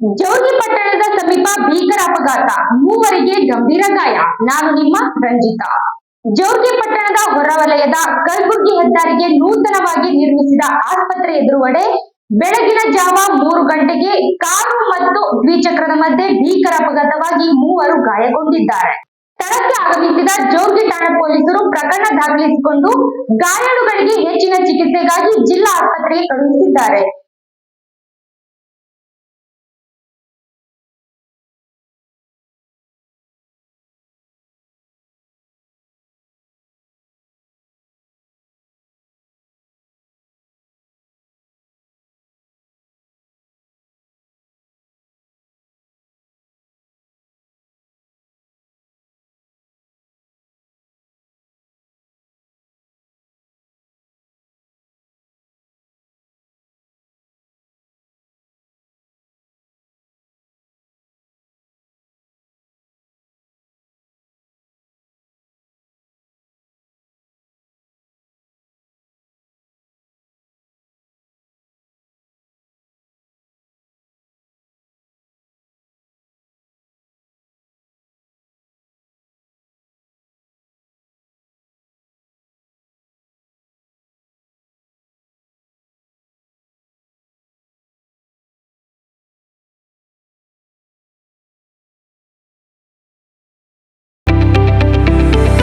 ಜೋಗಿಪಟ್ಟಣದ ಸಮೀಪ ಭೀಕರ ಅಪಘಾತ ಮೂವರಿಗೆ ಗಂಭೀರ ಗಾಯ. ನಾನು ನಿಮ್ಮ ರಂಜಿತಾ. ಜೋಗಿಪಟ್ಟಣದ ಹೊರವಲಯದ ಕಲ್ಬುರ್ಗಿ ಹೆದ್ದಾರಿಗೆ ನೂತನವಾಗಿ ನಿರ್ಮಿಸಿದ ಆಸ್ಪತ್ರೆ ಎದುರುಗಡೆ ಬೆಳಗಿನ ಜಾವ ಮೂರು ಗಂಟೆಗೆ ಕಾರು ಮತ್ತು ದ್ವಿಚಕ್ರದ ಮಧ್ಯೆ ಭೀಕರ ಅಪಘಾತವಾಗಿ ಮೂವರು ಗಾಯಗೊಂಡಿದ್ದಾರೆ. ಸ್ಥಳಕ್ಕೆ ಆಗಮಿಸಿದ ಜೋಗಿ ಠಾಣೆ ಪೊಲೀಸರು ಪ್ರಕರಣ ದಾಖಲಿಸಿಕೊಂಡು ಗಾಯಾಳುಗಳಿಗೆ ಹೆಚ್ಚಿನ ಚಿಕಿತ್ಸೆಗಾಗಿ ಜಿಲ್ಲಾ ಆಸ್ಪತ್ರೆಗೆ ಕಳುಹಿಸಿದ್ದಾರೆ.